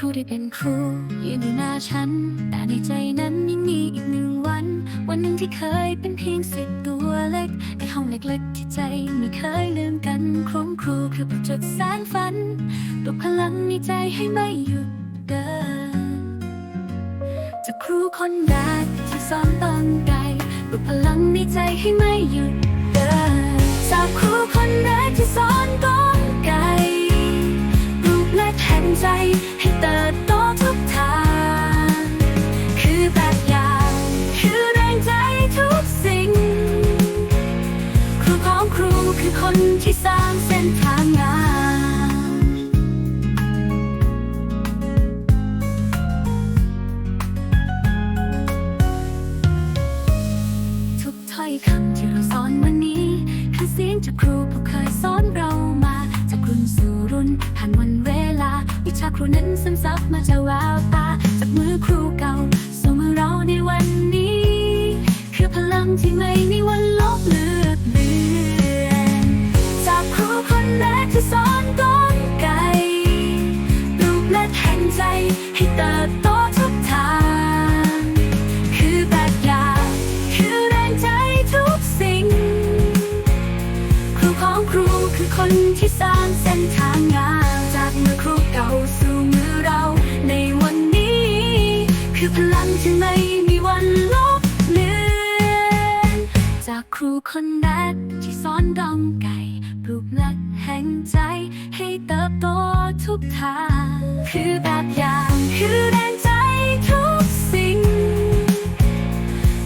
ครูได้เป็นครูยืนอยู่หน้าฉัน แต่ในใจนั้นยังมีอีกหนึ่งวัน วันหนึ่งที่เคยเป็นเพียงสิทธิ์ตัวเล็กในห้องเล็กๆที่ใจไม่เคยลืมกันครองครูคือประจุดแสนฝันปลุกพลังในใจให้ไม่หยุดเดินจากครูคนแรกที่สอนตอนไกลปลุกพลังในใจให้ไม่หยุด เติบโตทุกทาง คือแบบอย่าง คือแรงใจทุกสิ่ง ครูของครูคือคนที่สร้างเส้นทางงามทุกถ้อยคำที่เราสอนวันนี้ คือเสียงจากครูผู้เคยสอนเรามา จากรุ่นสู่รุ่นผ่านวันาครูนั้นซึมซับมาจากแววตาจากมือครูเก่าสู่มือเราในวันนี้ คือพลังที่ไม่มีวันลบเลือนเลือนจากครูคนแรกที่สอนก้อนไก่ลูกและแทนใจให้เติบโตทุกทาง คือแบบอย่างคือแรงใจทุกสิ่ง ครูของครูคือคนที่ คือพลังที่ไม่มีวันลบเลือนจากครูคนแรกที่สอนดองไก่ปลูกหลักแห่งใจให้เติบโตทุกทาง คือแบบอย่างคือแรงใจทุกสิ่ง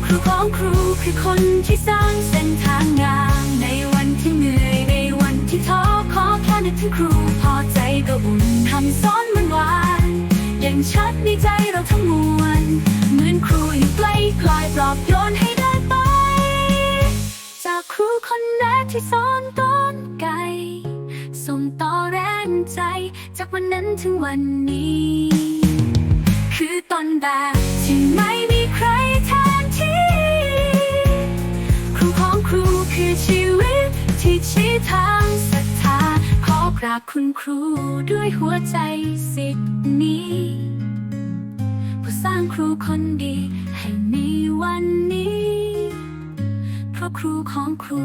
ครูของครูคือคนที่สร้างเส้นทางงามในวันที่เหนื่อยในวันที่ท้อขอแค่นึกถึงครูพอใจก็อุ่นคำสอนมันหวานยังชัดในใจ ส่งต่อแรงใจ จากวันนั้นถึงวันนี้ คือต้นแบบที่ไม่มีใครแทนที่ ครูของครูคือชีวิต ที่ชี้ทางศรัทธาขอกราบคุณครูด้วยหัวใจสิทธิ์นี้ผู้สร้างครูคนดีให้มีวันนี้ เพราะครูของครู